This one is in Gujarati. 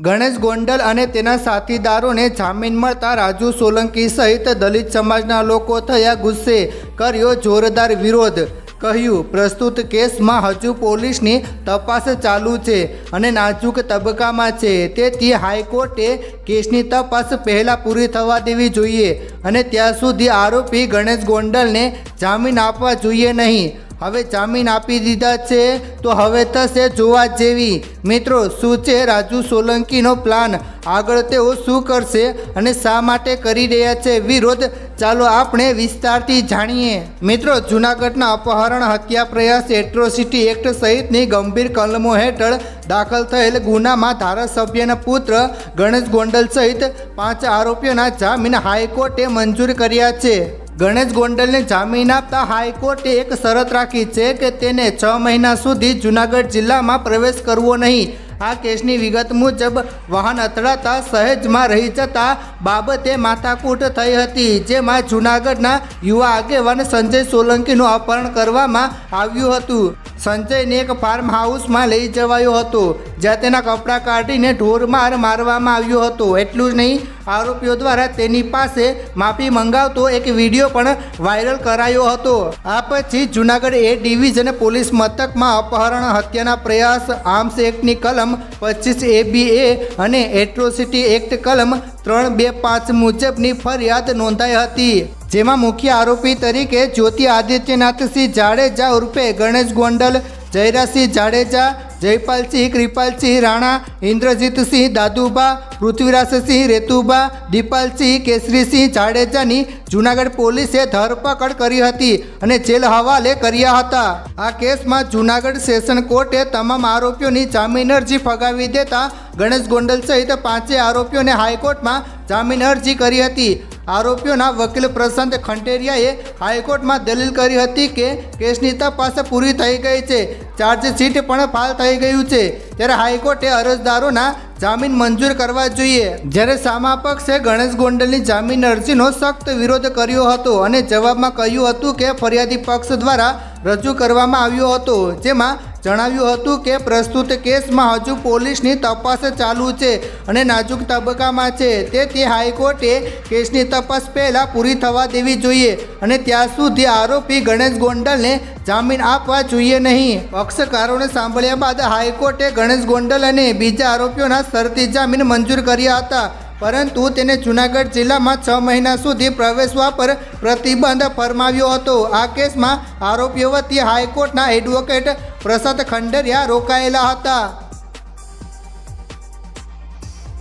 ગણેશ ગોંડલ અને તેના સાથીદારોને જામીન મળતા રાજુ સોલંકી સહિત દલિત સમાજના લોકો થયા ગુસ્સે, કર્યો જોરદાર વિરોધ. કહ્યું, પ્રસ્તુત કેસમાં હજુ પોલીસની તપાસ ચાલુ છે અને નાજુક તબક્કામાં છે. તેથી હાઈકોર્ટે કેસની તપાસ પહેલાં પૂરી થવા દેવી જોઈએ અને ત્યાં સુધી આરોપી ગણેશ ગોંડલને જામીન આપવા જોઈએ નહીં. હવે જામીન આપી દીધા છે, તો હવે થશે જોવા જેવી. મિત્રો, શું છે રાજુ સોલંકીનો પ્લાન આગળ તેઓ શું કરશે અને શા માટે કરી રહ્યા છે? વિરોધ? ચાલો આપણે વિસ્તારથી જાણીએ. મિત્રો, જૂનાગઢના અપહરણ, હત્યા પ્રયાસ, એટ્રોસિટી એક્ટ સહિતની ગંભીર કલમો હેઠળ દાખલ થયેલ ગુનામાં ધારાસભ્યના પુત્ર ગણેશ ગોંડલ સહિત પાંચ આરોપીઓના જામીન હાઈકોર્ટે મંજૂર કર્યા છે. ગણેશ ગોંડલને જામીન આપતા હાઈકોર્ટે એક શરત રાખી છે કે તેને છ મહિના સુધી જૂનાગઢ જિલ્લામાં પ્રવેશ કરવો નહીં. આ કેસની વિગત મુજબ વાહન અથડાતા સહેજમાં રહી જતા બાબતે માથાકૂટ થઈ હતી, જેમાં જૂનાગઢના યુવા આગેવાન સંજય સોલંકીનું અપહરણ કરવામાં આવ્યું હતું. સંજયને એક ફાર્મ હાઉસમાં લઈ જવાયો હતો, જ્યાં તેના કપડાં કાઢીને ઢોરમાર મારવામાં આવ્યો હતો. એટલું જ નહીં, આરોપીઓ દ્વારા તેની પાસે માફી મંગાવતો એક વીડિયો પણ વાયરલ કરાયો હતો. આ પછી જૂનાગઢ એ ડિવિઝન પોલીસ મથકમાં અપહરણ, હત્યાના પ્રયાસ, આર્મ્સ એક્ટની કલમ પચીસ એ બી એ અને એટ્રોસિટી એક્ટ કલમ ત્રણ બે પાંચ મુજબની ફરિયાદ નોંધાઈ હતી, જેમાં મુખ્ય આરોપી તરીકે જ્યોતિ આદિત્યનાથસિંહ જાડેજા ઉર્ફે ગણેશ ગોંડલ, જયરાસિંહ જાડેજા જયપાલસિંહ કૃપાલસિંહ રાણા, ઇન્દ્રજીતસિંહ દાદુબા, પૃથ્વીરાજસિંહ રેતુબા, દીપાલસિંહ કેસરીસિંહ જાડેજાની જૂનાગઢ પોલીસે ધરપકડ કરી હતી અને જેલ હવાલે કર્યા હતા. આ કેસમાં જૂનાગઢ સેશન કોર્ટે તમામ આરોપીઓની જામીન અરજી ફગાવી દેતા ગણેશ ગોંડલ સહિત પાંચે આરોપીઓને હાઈકોર્ટમાં જામીન અરજી કરી હતી. આરોપીઓના વકીલ પ્રશાંત ખંટેરિયાએ હાઈકોર્ટમાં દલીલ કરી હતી કે કેસની તપાસ પૂરી થઈ ગઈ છે. ચાર્જશીટ પણ ફાઇલ થઈ ગયું છે. ત્યારે હાઈકોર્ટે અરજદારોના જામીન મંજૂર કરવા જોઈએ. જ્યારે સામા પક્ષે ગણેશ ગોંડલની જામીન અરજીનો સખ્ત વિરોધ કર્યો હતો અને જવાબમાં કહ્યું હતું કે ફરિયાદી પક્ષ દ્વારા રજૂ કરવામાં આવ્યો હતો. જેમાં જણાવ્યું હતું કે પ્રસ્તુત કેસમાં હજુ પોલીસની તપાસ ચાલુ છે અને નાજુક તબક્કામાં છે. તેથી હાઈકોર્ટે કેસની તપાસ પહેલાં પૂરી થવા દેવી જોઈએ અને ત્યાં સુધી આરોપી ગણેશ ગોંડલને જામીન આપવા જોઈએ નહીં. પક્ષકારોને સાંભળ્યા બાદ હાઈકોર્ટે ગણેશ ગોંડલ અને બીજા આરોપીઓના શરતી જામીન મંજૂર કર્યા હતા. પરંતુ તેને જૂનાગઢ જિલ્લામાં છ મહિના સુધી પ્રવેશવા પર પ્રતિબંધ ફરમાવ્યો હતો. આ કેસમાં આરોપીઓ વતી હાઈકોર્ટના એડવોકેટ પ્રસાદ ખંડરિયા રોકાયેલા હતા.